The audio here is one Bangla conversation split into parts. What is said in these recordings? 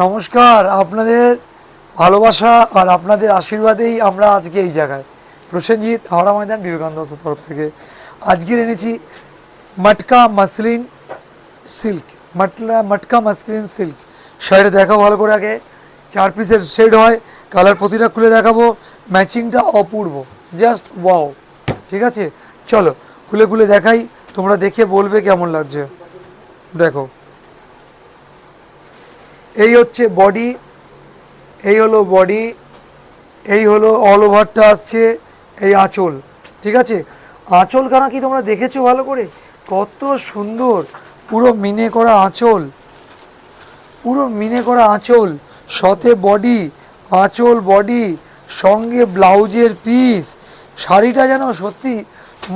নমস্কার, আপনাদের ভালোবাসা আর আপনাদের আশীর্বাদেই আমরা আজকে এই জায়গায়। প্রসেনজিৎ, হাওড়া ময়দান বিবেকানন্দ তরফ থেকে। আজকের এনেছি মটকা মাসলিন সিল্ক। মটলা, মটকা মাসলিন সিল্ক। শাড়িটা দেখাও ভালো করে আগে। চার পিসের শেড হয় কালার প্রতিটা খুলে দেখাবো। ম্যাচিংটা অপূর্ব। জাস্ট ওয়াও ঠিক আছে? চলো, খুলে খুলে দেখাই। তোমরা দেখে বলবে কেমন লাগছে। দেখো। এই হচ্ছে বডি এই হলো বডি এই হলো অল ওভারটা আসছে, এই আঁচল, ঠিক আছে? আঁচল কানা কি তোমরা দেখেছ ভালো করে? কত সুন্দর, পুরো মিনে করা আঁচল, পুরো মিনে করা আঁচল সতে বডি আঁচল বডি সঙ্গে ব্লাউজের পিস শাড়িটা যেন সত্যি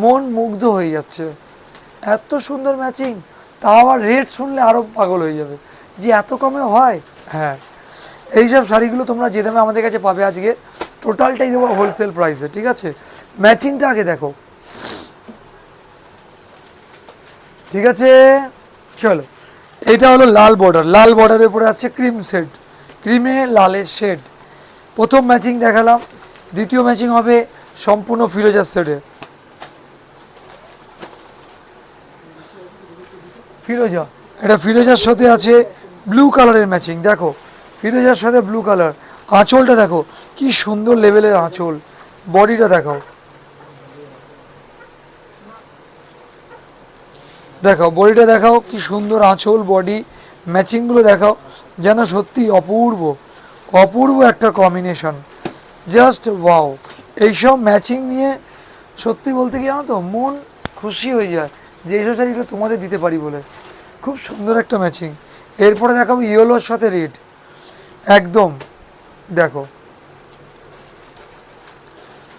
মন মুগ্ধ হয়ে যাচ্ছে। এত সুন্দর ম্যাচিং তা আবার রেট শুনলে আরও পাগল হয়ে যাবে। যে এত কমে হয়? হ্যাঁ। এইসব শাড়িগুলো তোমরা যে দামে আমাদের কাছে পাবে আজকে টোটালটাই দেবো হোলসেল প্রাইসে ঠিক আছে? ম্যাচিংটা আগে দেখো। ঠিক আছে? চলো এটা হলো লাল বর্ডার লাল বর্ডারের উপরে আছে ক্রিম শেড ক্রিমে লালের শেড প্রথম ম্যাচিং দেখালাম দ্বিতীয় ম্যাচিং হবে সম্পূর্ণ ফিরোজার শেডে ফিরোজা? এটা ফিরোজার সাথে আছে ব্লু কালারের ম্যাচিং দেখো। ফিরোজার সাথে ব্লু কালার আঁচলটা দেখো, কি সুন্দর লেভেলের আঁচল। বডিটা দেখাও। দেখাও বডিটা দেখাও, কি সুন্দর আঁচল বডি ম্যাচিংগুলো দেখাও, যেন সত্যি অপূর্ব। অপূর্ব একটা কম্বিনেশন জাস্ট ওয়াও এইসব ম্যাচিং নিয়ে সত্যি বলতে কি জানো তো, মন খুশি হয়ে যায় যে এইসব শাড়িগুলো তোমাদের দিতে পারি বলে। খুব সুন্দর একটা ম্যাচিং এরপরে দেখাবো ইয়েলোর সাথে রেড একদম, দেখো।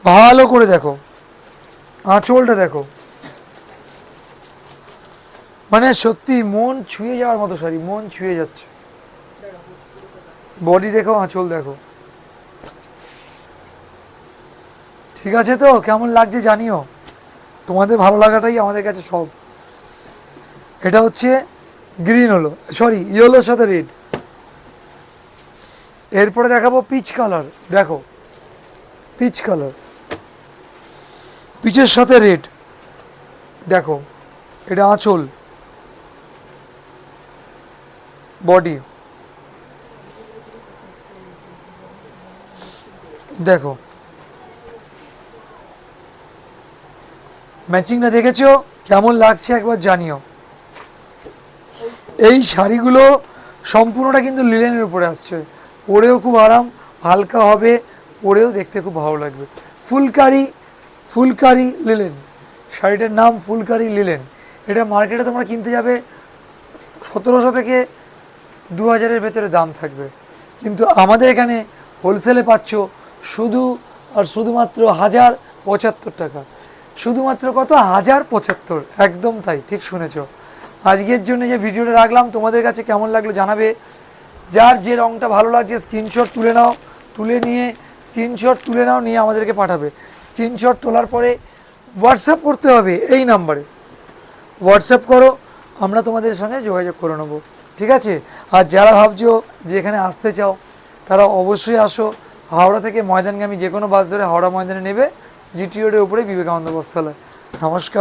ভালো করে দেখো। আঁচলটা দেখো। মানে সত্যি মন ছুঁয়ে যাওয়ার মতো শাড়ি মন ছুঁয়ে যাচ্ছে। বডি দেখো, আঁচল দেখো। ঠিক আছে তো? কেমন লাগছে জানিও? তোমাদের ভালো লাগাটাই আমাদের কাছে সব। এটা হচ্ছে গ্রিন হলো সরি ইয়েলোর সাথে রেড এরপরে দেখাবো পিচ কালার দেখো পিচ কালার পিচের সাথে রেড দেখো, এটা আঁচল বডি দেখো ম্যাচিংটা দেখেছ? কেমন লাগছে একবার জানিও। এই শাড়িগুলো সম্পূর্ণটা কিন্তু লিলেনের উপরে আসছে। পরেও খুব আরাম, হালকা হবে, পরেও দেখতে খুব ভালো লাগবে। ফুলকারি ফুলকারি লিলেন শাড়িটার নাম ফুলকারি লিলেন এটা মার্কেটে তোমরা কিনতে যাবে, সতেরোশো থেকে দু হাজারের ভেতরে দাম থাকবে। কিন্তু আমাদের এখানে হোলসেলে পাচ্ছ শুধু আর শুধুমাত্র হাজার পঁচাত্তর টাকা। শুধুমাত্র কত? হাজার পঁচাত্তর। একদম তাই, ঠিক শুনেছো। আজকের জন্য যে ভিডিওটা রাখলাম, তোমাদের কাছে কেমন লাগল জানাবে। যার যে রঙটা ভালো লাগছে স্ক্রিনশট তুলে নাও, তুলে নিয়ে স্ক্রিনশট তুলে নাও, নিয়ে আমাদেরকে পাঠাবে। স্ক্রিনশট তোলার পরে হোয়াটসঅ্যাপ করতে হবে এই নাম্বারে। হোয়াটসঅ্যাপ করো, আমরা তোমাদের সঙ্গে যোগাযোগ করে নেব। ঠিক আছে? আর যারা ভাবছ যে এখানে আসতে চাও, তারা অবশ্যই আসো। হাওড়া থেকে ময়দানগামী যে কোনো বাস ধরে হাওড়া ময়দানে নেবে জিটি রোডের উপরে বিবেকানন্দ বস্ত্রালয়। নমস্কার।